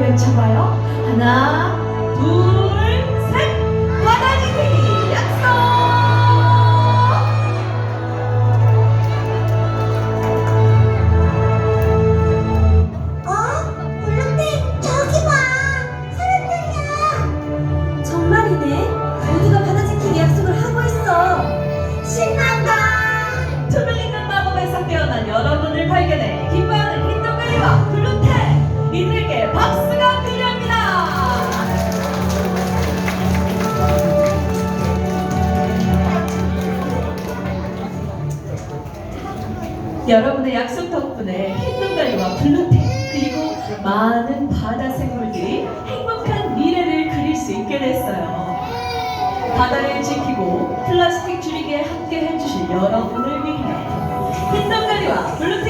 외쳐봐요. 하나, 둘, 셋. 바다 지키기 약속. 어? 블루팀 저기 봐! 사람들이야! 정말이네. 모두가 바다 지키기 약속을 하고 있어. 신난다! 잇는 마법에서 깨어난 여러분을 발견해 여러분의 약속 덕분에 흰동가리와 블루테 그리고 많은 바다 생물들이 행복한 미래를 그릴 수 있게 됐어요. 바다를 지키고 플라스틱 줄이기에 함께 해주실 여러분을 위해 흰동가리와 블루텍이 주는